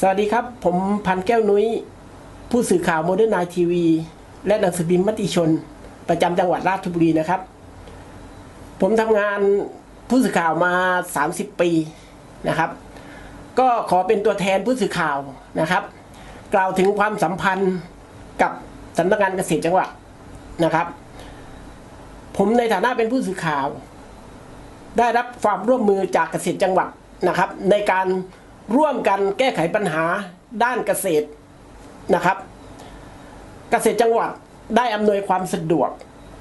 สวัสดีครับ ผมพันแก้วนุ้ย ผู้สื่อข่าวโมเดิร์นไนทีวี และหนังสือพิมพ์มติชน ประจำจังหวัดราชบุรีนะครับ ผมทำงานผู้สื่อข่าวมา 30 ปีนะครับ ก็ขอเป็นตัวแทนผู้สื่อข่าวนะครับ กล่าวถึงความสัมพันธ์กับสำนักงานเกษตรจังหวัดนะครับ ผมในฐานะเป็นผู้สื่อข่าว ได้รับความร่วมมือจากเกษตรจังหวัดนะครับ ในการ ร่วมกันแก้ไขปัญหาด้านเกษตรนะครับ เกษตรจังหวัดได้อำนวยความสะดวก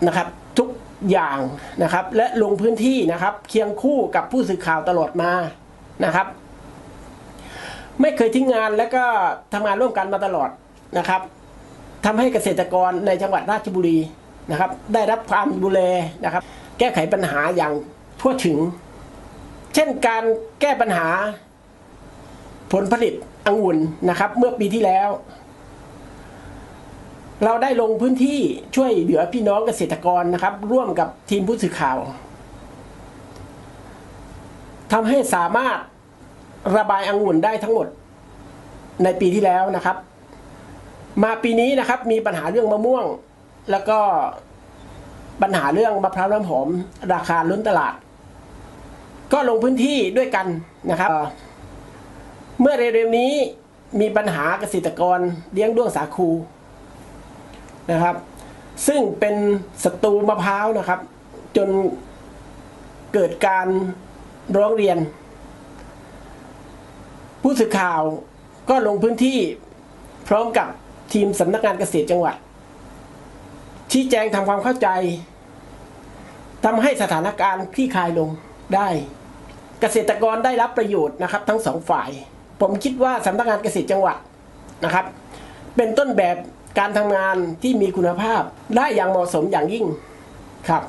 นะครับ ทุกอย่างนะครับ และลงพื้นที่นะครับ เคียงคู่กับผู้สื่อข่าวตลอดมานะครับ ไม่เคยทิ้งงานและก็ทำงานร่วมกันมาตลอดนะครับทำให้เกษตรกรในจังหวัดราชบุรีนะครับ ได้รับความดูแลนะครับ แก้ไขปัญหาอย่างทั่วถึง เช่นการแก้ปัญหา ผลผลิตองุ่นนะครับ เมื่อปีที่แล้ว เราได้ลงพื้นที่ช่วยเหลือพี่น้องเกษตรกรนะครับ ร่วมกับทีมผู้สื่อข่าวทำให้สามารถระบายองุ่นได้ทั้งหมดในปีที่แล้วนะครับ มาปีนี้นะครับ มีปัญหาเรื่องมะม่วง แล้วก็ปัญหาเรื่องมะพร้าวน้ำหอม ราคาล้นตลาด ก็ลงพื้นที่ด้วยกันนะครับ เมื่อเร็วๆนี้มีปัญหาเกษตรกรเลี้ยงด้วงสาคูนะครับ ซึ่งเป็นศัตรูมะพร้าวนะครับ จนเกิดการร้องเรียน ผู้สื่อข่าวก็ลงพื้นที่พร้อมกับทีมสำนักงานเกษตรจังหวัด ชี้แจงทำความเข้าใจทำให้สถานการณ์คลี่คลายลงได้ เกษตรกรได้รับประโยชน์นะครับ ทั้งสองฝ่าย ผมคิดว่าสำนักงานเกษตรจังหวัดนะครับ เป็นต้นแบบการทำงานที่มีคุณภาพได้อย่างเหมาะสมอย่างยิ่งครับ